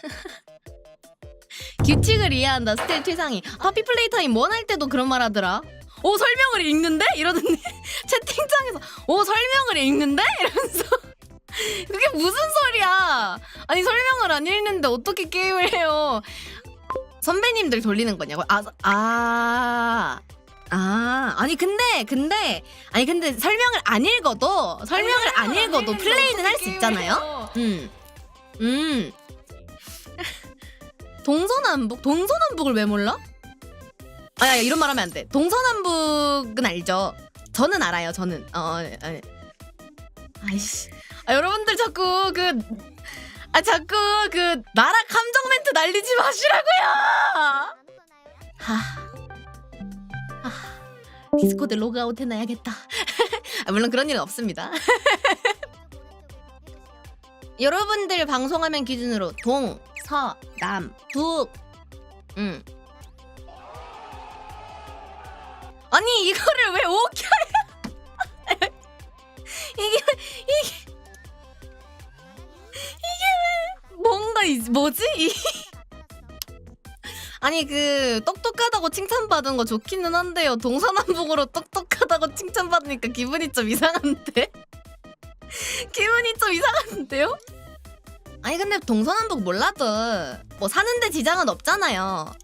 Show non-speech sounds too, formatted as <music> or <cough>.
<laughs> 규칙을 이해한다 스텔 최상위 하피 플레이 타임 원할 때도 그런 말 하더라. 오 설명을 읽는데? 이러던데 <laughs> 채팅창에서 오 설명을 읽는데? 이러면서. <laughs> 그게 무슨 소리야? 아니 설명을 안 읽는데 어떻게 게임을 해요? 선배님들 돌리는 거냐고? 아, 아, 아, 아니 근데 근데 아니 근데 설명을 안 읽어도 설명을 안 읽어도 플레이는 할 수 있잖아요. 음, 음. 동서남북 동서남북을 왜 몰라? 아야 이런 말 하면 안 돼. 동서남북은 알죠. 저는 알아요. 저는 어, 어 아니. 아이씨, 아, 여러분들 자꾸 그. 아 자꾸 그 나라 감정 멘트 날리지 마시라고요. 하. 디스코드 로그아웃 해놔야겠다. <laughs> 아, 물론 그런 일은 없습니다. <laughs> 여러분들 방송하면 기준으로 동, 서, 남, 북. 음. 아니 이거를 왜 오켜요? <laughs> 이게 이게 이게 왜 뭔가 이, 뭐지? 이 <laughs> 아니 그 똑똑하다고 칭찬받은 거 좋기는 한데요. 동서남북으로 똑똑하다고 칭찬받으니까 기분이 좀 이상한데? <laughs> 기분이 좀 이상한데요? 아니 근데 동서남북 몰라도 뭐 사는데 지장은 없잖아요.